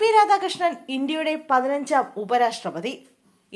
P Radhakrishnan ഇന്ത്യയുടെ പതിനഞ്ചാം ഉപരാഷ്ട്രപതി.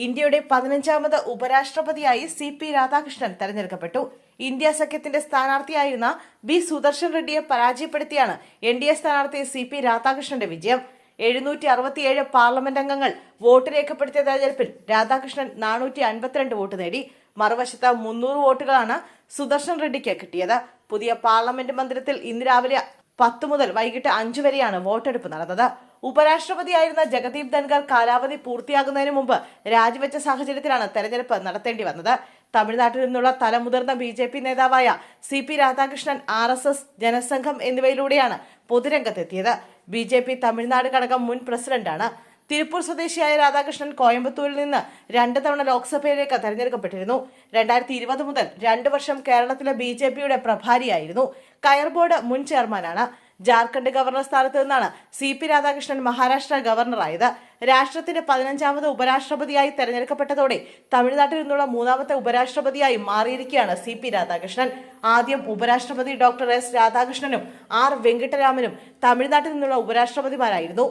ഇന്ത്യയുടെ പതിനഞ്ചാമത് ഉപരാഷ്ട്രപതിയായി സി പി രാധാകൃഷ്ണൻ തെരഞ്ഞെടുക്കപ്പെട്ടു. ഇന്ത്യ സഖ്യത്തിന്റെ സ്ഥാനാർത്ഥിയായിരുന്ന ബി സുദർശൻ റെഡ്ഡിയെ പരാജയപ്പെടുത്തിയാണ് എൻ ഡി എ സ്ഥാനാർത്ഥി സി പി രാധാകൃഷ്ണന്റെ വിജയം. എഴുന്നൂറ്റി അറുപത്തിയേഴ് പാർലമെന്റ് അംഗങ്ങൾ വോട്ട് രേഖപ്പെടുത്തിയ തെരഞ്ഞെടുപ്പിൽ രാധാകൃഷ്ണൻ നാനൂറ്റി അൻപത്തിരണ്ട് വോട്ട് നേടി. മറുവശത്ത് മുന്നൂറ് വോട്ടുകളാണ് സുദർശൻ റെഡ്ഡിക്ക് കിട്ടിയത്. പുതിയ പാർലമെന്റ് മന്ദിരത്തിൽ ഇന്ന് രാവിലെ പത്ത് മുതൽ വൈകിട്ട് അഞ്ചു വരെയാണ് വോട്ടെടുപ്പ് നടന്നത്. ഉപരാഷ്ട്രപതിയായിരുന്ന ജഗദീപ് ധൻഖർ കാലാവധി പൂർത്തിയാകുന്നതിന് മുമ്പ് രാജിവെച്ച സാഹചര്യത്തിലാണ് തെരഞ്ഞെടുപ്പ് നടത്തേണ്ടി വന്നത്. തമിഴ്നാട്ടിൽ നിന്നുള്ള തലമുതിർന്ന ബി ജെ പി നേതാവായ C P Radhakrishnan R S S ജനസംഘം എന്നിവയിലൂടെയാണ് പൊതുരംഗത്തെത്തിയത്. ബി ജെ പി തമിഴ്നാട് ഘടകം മുൻ പ്രസിഡന്റാണ്. തിരുപ്പൂർ സ്വദേശിയായ രാധാകൃഷ്ണൻ കോയമ്പത്തൂരിൽ നിന്ന് രണ്ട് തവണ ലോക്സഭയിലേക്ക് തെരഞ്ഞെടുക്കപ്പെട്ടിരുന്നു. രണ്ടായിരത്തി ഇരുപത് മുതൽ രണ്ട് വർഷം കേരളത്തിലെ ബി ജെ പിയുടെ പ്രഭാരിയായിരുന്നു. കയർ ബോർഡ് മുൻ ചെയർമാനാണ്. ജാർഖണ്ഡ് ഗവർണർ സ്ഥാനത്ത് നിന്നാണ് സി പി രാധാകൃഷ്ണൻ മഹാരാഷ്ട്ര ഗവർണറായത് രാഷ്ട്രത്തിന്റെ പതിനഞ്ചാമത് ഉപരാഷ്ട്രപതിയായി തെരഞ്ഞെടുക്കപ്പെട്ടതോടെ തമിഴ്നാട്ടിൽ നിന്നുള്ള മൂന്നാമത്തെ ഉപരാഷ്ട്രപതിയായി മാറിയിരിക്കുകയാണ് സി പി രാധാകൃഷ്ണൻ. ആദ്യം ഉപരാഷ്ട്രപതി ഡോക്ടർ എസ് രാധാകൃഷ്ണനും ആർ വെങ്കിട്ടരാമനും തമിഴ്നാട്ടിൽ നിന്നുള്ള ഉപരാഷ്ട്രപതിമാരായിരുന്നു.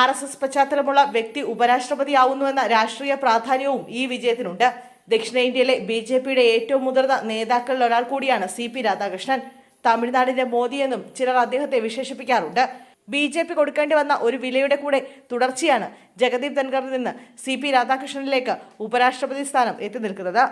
ആർ എസ് എസ് പശ്ചാത്തലമുള്ള വ്യക്തി ഉപരാഷ്ട്രപതിയാവുന്നുവെന്ന രാഷ്ട്രീയ പ്രാധാന്യവും ഈ വിജയത്തിനുണ്ട്. ദക്ഷിണേന്ത്യയിലെ ബി ജെ പിയുടെ ഏറ്റവും മുതിർന്ന നേതാക്കളിൽ ഒരാൾ കൂടിയാണ് സി പി രാധാകൃഷ്ണൻ. തമിഴ്നാടിന്റെ മോദിയെന്നും ചിലർ അദ്ദേഹത്തെ വിശേഷിപ്പിക്കാറുണ്ട്. ബി ജെ പി കൊടുക്കേണ്ടി വന്ന ഒരു വിലയുടെ കൂടെ തുടർച്ചയാണ് ജഗദീപ് ധൻഖറിൽ നിന്ന് സി പി രാധാകൃഷ്ണനിലേക്ക് ഉപരാഷ്ട്രപതി സ്ഥാനം എത്തി നിൽക്കുന്നത്.